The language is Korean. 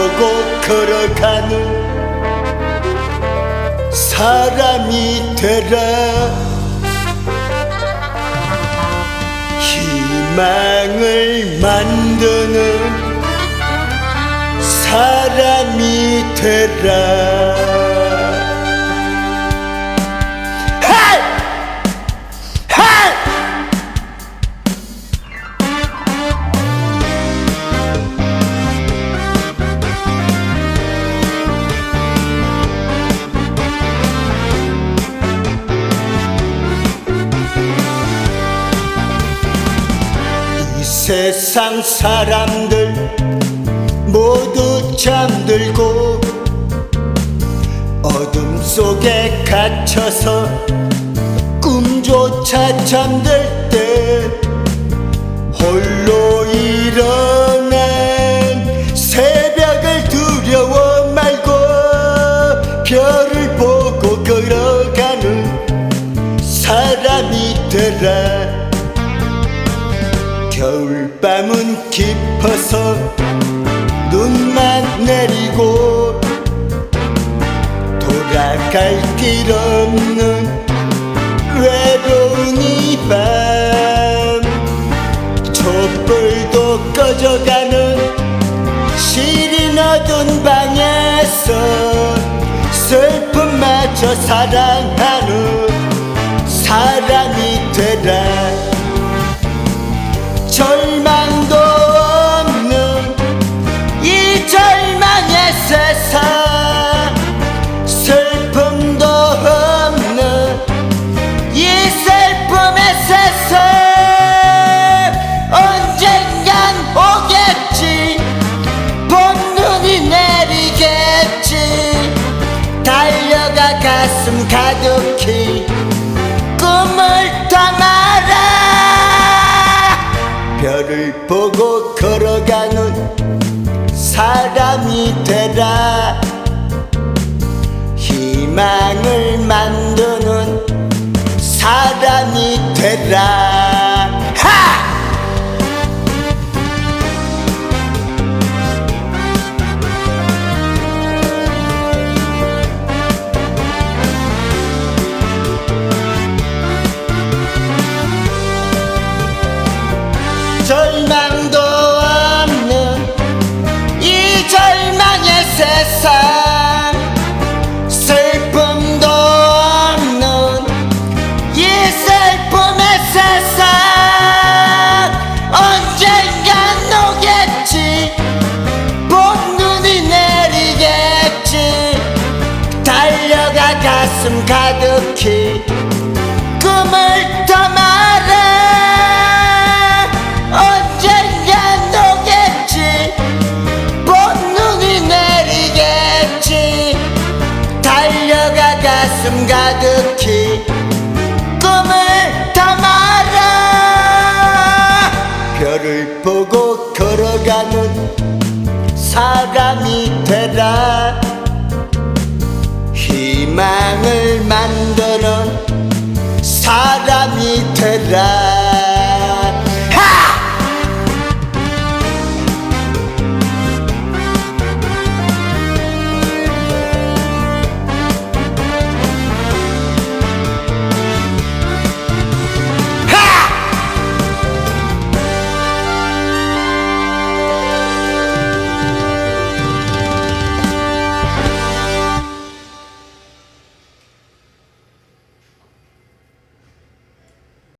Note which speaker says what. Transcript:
Speaker 1: 보고 걸어가는 사람이 되라. 희망을 만드는 사람이 되라 세상 사람들 모두 잠들고 어둠 속에 갇혀서 꿈조차 잠들 때 홀로 일어난 새벽을 두려워 말고 별을 보고 걸어가는 사람이 되라 밤은 깊어서 눈만 내리고 돌아갈 길 없는 외로운 이밤. 촛불도 꺼져가는 시린 어두운 방에서 슬픔마저 사랑하는 슬픔도 없는 이 슬픔의 세상. 언젠간 오겠지. 봄눈이 내리겠지. 달려가 가슴 가득히 꿈을 담아라. 별을 보고 걸어가는 희망을 만드는 사람이 되라 하! 절망 가슴 가득히 꿈을 담아라. 언젠간 오겠지. 봄눈이 내리겠지. 달려가 가슴 가득히 꿈을 담아라. 별을 보고 걸어가는 사람이 되라 희망을 만드는 사람이 되라